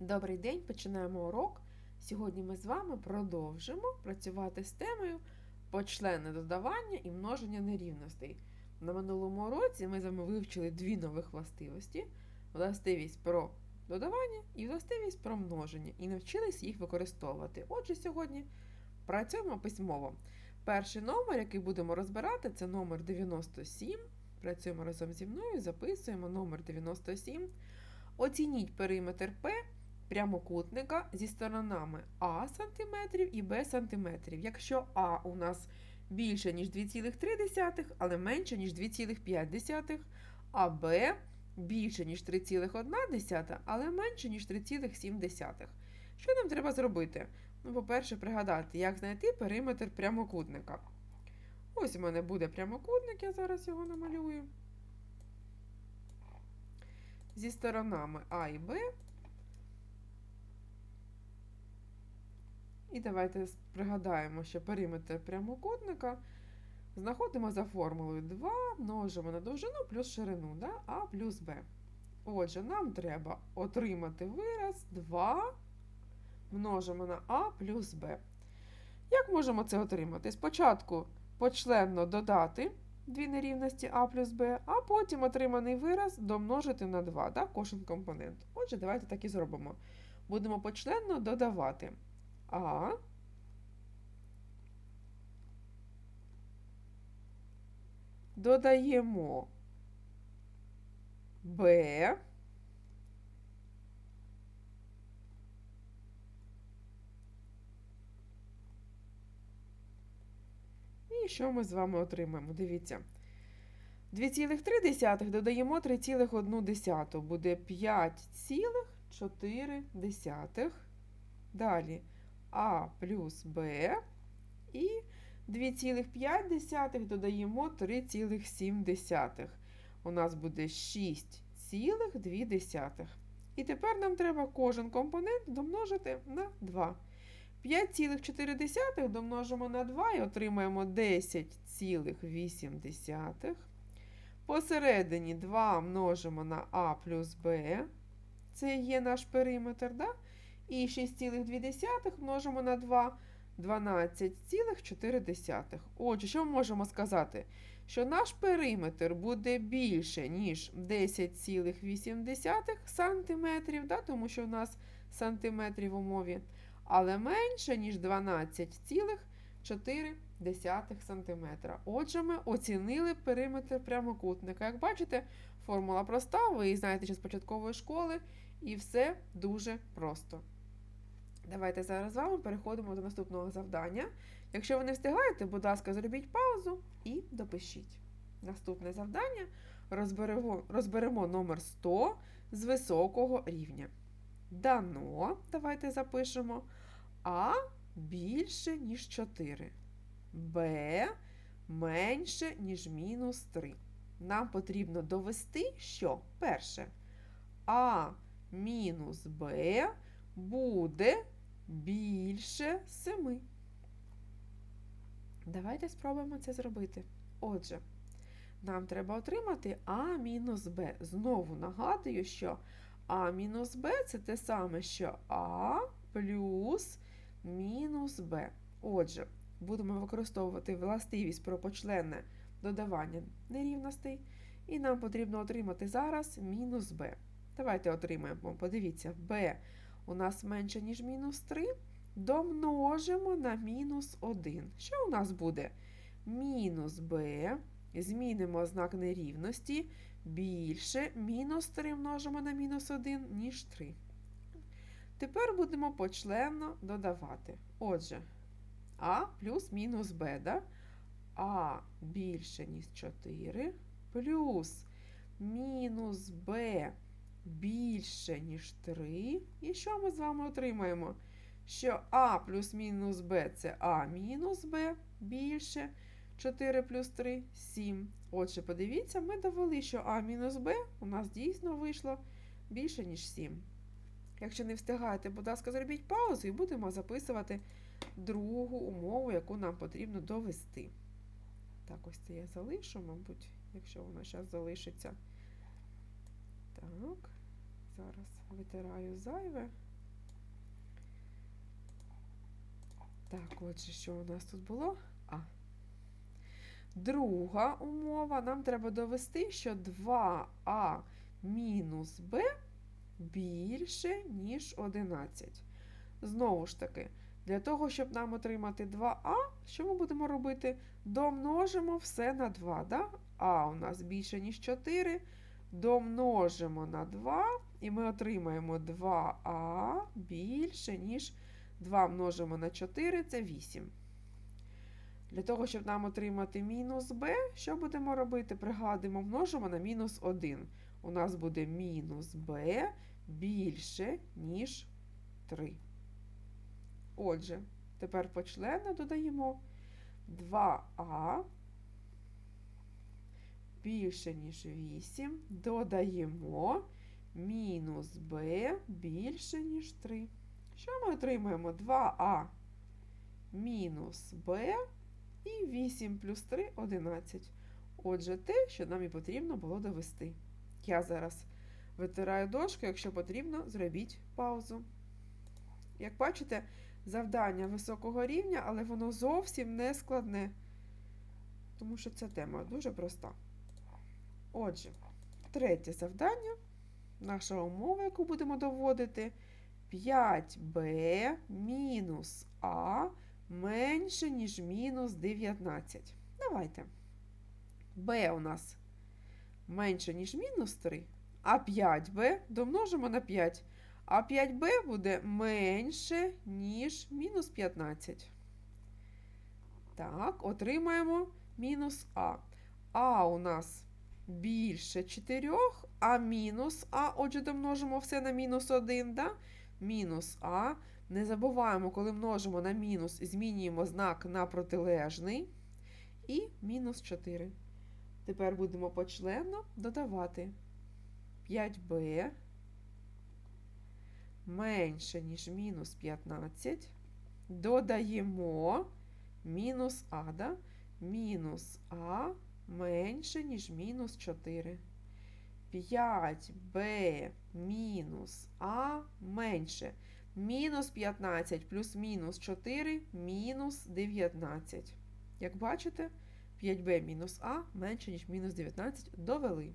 Добрий день, починаємо урок. Сьогодні ми з вами продовжимо працювати з темою почленне додавання і множення нерівностей. На минулому уроці ми з вами вивчили дві нових властивості: властивість про додавання і властивість про множення, і навчились їх використовувати. Отже, сьогодні працюємо письмово. Перший номер, який будемо розбирати, це номер 97. Працюємо разом зі мною, записуємо номер 97. Оцініть периметр П прямокутника зі сторонами А сантиметрів і Б сантиметрів. Якщо А у нас більше, ніж 2,3, але менше, ніж 2,5, а Б більше, ніж 3,1, але менше, ніж 3,7. Що нам треба зробити? Ну, по-перше, пригадати, як знайти периметр прямокутника. Ось у мене буде прямокутник, я зараз його намалюю. Зі сторонами А і Б. І давайте пригадаємо, що периметр прямокутника знаходимо за формулою 2 множимо на довжину плюс ширину, да? А плюс Б. Отже, нам треба отримати вираз 2 множимо на А плюс Б. Як можемо це отримати? Спочатку почленно додати дві нерівності А плюс Б, а потім отриманий вираз домножити на 2, да? кожен компонент. Отже, давайте так і зробимо. Будемо почленно додавати. А. Додаємо Б. І що ми з вами отримаємо? Дивіться. 2,3 додаємо 3,1. Буде 5,4. Далі а плюс Б і 2,5 додаємо 3,7. У нас буде 6,2. І тепер нам треба кожен компонент домножити на 2. 5,4 домножимо на 2 і отримаємо 10,8. Посередині 2 множимо на А плюс Б. Це є наш периметр. Да? І 6,2 множимо на 2 12,4. Отже, що ми можемо сказати? Що наш периметр буде більше, ніж 10,8 см, да, тому що у нас сантиметрів у мові, але менше, ніж 12,4 см. Отже, ми оцінили периметр прямокутника. Як бачите, формула проста, ви її знаєте ще з початкової школи, і все дуже просто. Давайте зараз з вами переходимо до наступного завдання. Якщо ви не встигаєте, будь ласка, зробіть паузу і допишіть. Наступне завдання розберемо, розберемо номер 100 з високого рівня. Дано, давайте запишемо А більше, ніж 4. Б менше, ніж мінус 3. Нам потрібно довести, що перше А мінус Б буде більше 7. Давайте спробуємо це зробити. Отже, нам треба отримати А мінус Б. Знову нагадую, що А мінус Б це те саме, що А плюс мінус Б. Отже, будемо використовувати властивість про почленне додавання нерівностей. І нам потрібно отримати зараз мінус Б. Давайте отримаємо, подивіться, b у нас менше, ніж мінус 3, домножимо на мінус 1. Що у нас буде? Мінус b, змінимо знак нерівності, більше мінус 3 множимо на мінус 1, ніж 3. Тепер будемо почленно додавати. Отже, а плюс мінус b, да? а більше, ніж 4, плюс мінус b більше, ніж 3. І що ми з вами отримаємо? Що А плюс мінус Б це А мінус Б більше 4 плюс 3 7. Отже, подивіться, ми довели, що А мінус Б у нас дійсно вийшло більше, ніж 7. Якщо не встигаєте, будь ласка, зробіть паузу і будемо записувати другу умову, яку нам потрібно довести. Так, ось це я залишу, мабуть, якщо воно зараз залишиться. Так, зараз витираю зайве. Так, отже, що у нас тут було? А. Друга умова. Нам треба довести, що 2а мінус Б більше, ніж 11. Знову ж таки, для того, щоб нам отримати 2а, що ми будемо робити? Домножимо все на 2. Да? А у нас більше, ніж 4. Домножимо на 2, і ми отримаємо 2а більше, ніж 2 множимо на 4 це 8. Для того, щоб нам отримати мінус b, що будемо робити? Пригадуємо, множимо на мінус 1. У нас буде мінус b більше, ніж 3. Отже, тепер почленно додаємо 2а більше, ніж 8. Додаємо мінус b більше, ніж 3. Що ми отримаємо? 2а мінус b і 8 плюс 3 11. Отже, те, що нам і потрібно було довести. Я зараз витираю дошку, якщо потрібно, зробіть паузу. Як бачите, завдання високого рівня, але воно зовсім не складне, тому що ця тема дуже проста. Отже, третє завдання, наша умова, яку будемо доводити, 5b мінус а менше, ніж мінус 19. Давайте. b у нас менше, ніж мінус 3, а 5b домножимо на 5. А 5b буде менше, ніж мінус 15. Так, отримаємо мінус а. А у нас більше 4, а мінус а, отже, домножимо все на мінус 1, да? мінус а. Не забуваємо, коли множимо на мінус, змінюємо знак на протилежний. І мінус 4. Тепер будемо почленно додавати 5b менше, ніж мінус 15. Додаємо мінус а, да? мінус а менше, ніж мінус 4. 5b мінус а менше. Мінус 15 плюс мінус 4 мінус 19. Як бачите, 5b мінус а менше, ніж мінус 19 довели.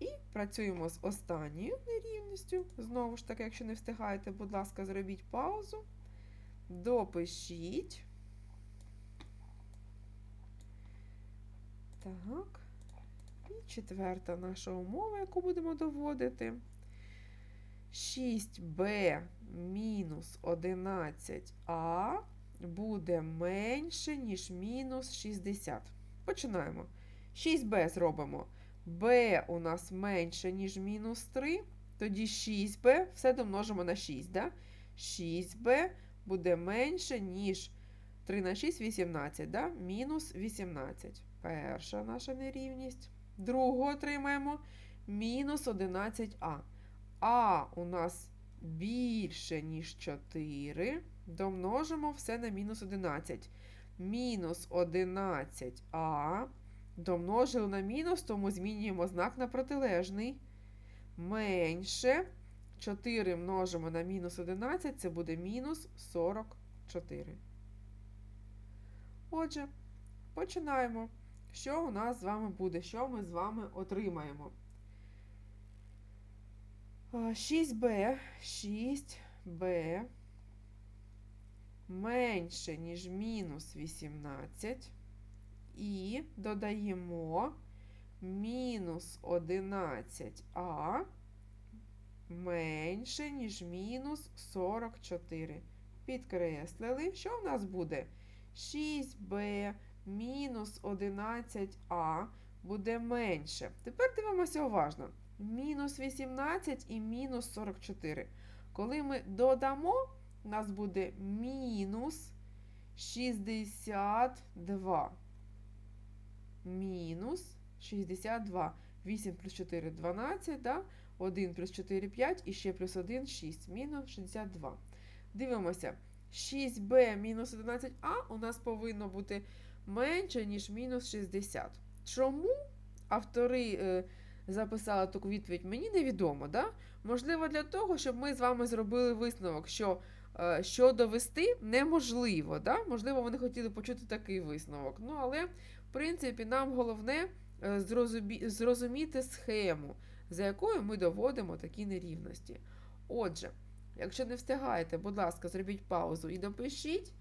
І працюємо з останньою нерівністю. Знову ж таки, якщо не встигаєте, будь ласка, зробіть паузу. Допишіть. Так. І четверта наша умова, яку будемо доводити. 6b мінус 11а буде менше, ніж мінус 60. Починаємо. 6b зробимо. b у нас менше, ніж мінус 3. Тоді 6b, все домножимо на 6. Да? 6b буде менше, ніж 3 на 6 18. Да? Мінус 18. Перша наша нерівність. Другу отримаємо мінус 11а. А у нас більше, ніж 4. Домножимо все на мінус 11. Мінус 11а. Домножили на мінус, тому змінюємо знак на протилежний. Менше. 4 множимо на мінус 11, це буде мінус 44. Отже, починаємо. Що у нас з вами буде? Що ми з вами отримаємо? 6b, 6b менше, ніж мінус 18. І додаємо мінус 11а менше, ніж мінус 44. Підкреслили, що в нас буде? 6b мінус 11а буде менше. Тепер дивимося уважно. Мінус 18 і мінус 44. Коли ми додамо, у нас буде мінус 62. Мінус 62. 8 плюс 4 12, да? 1 плюс 4 5 і ще плюс 1 6. Мінус 62. Дивимося. 6b мінус 11а у нас повинно бути менше, ніж мінус 60. Чому автори е, записали таку відповідь, мені невідомо. Да? Можливо, для того, щоб ми з вами зробили висновок, що е, що довести неможливо. Да? Можливо, вони хотіли почути такий висновок. Ну, але, в принципі, нам головне е, зрозумі- зрозуміти схему, за якою ми доводимо такі нерівності. Отже, якщо не встигаєте, будь ласка, зробіть паузу і допишіть.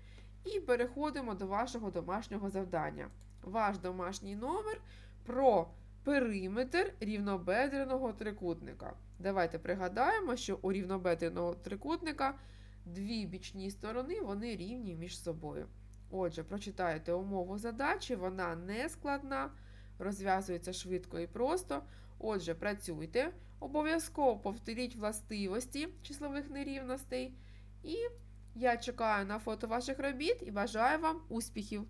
І переходимо до вашого домашнього завдання. Ваш домашній номер про периметр рівнобедреного трикутника. Давайте пригадаємо, що у рівнобедреного трикутника дві бічні сторони вони рівні між собою. Отже, прочитайте умову задачі, вона не складна, розв'язується швидко і просто. Отже, працюйте, обов'язково повторіть властивості числових нерівностей. І я чекаю на фото ваших робіт і бажаю вам успіхів!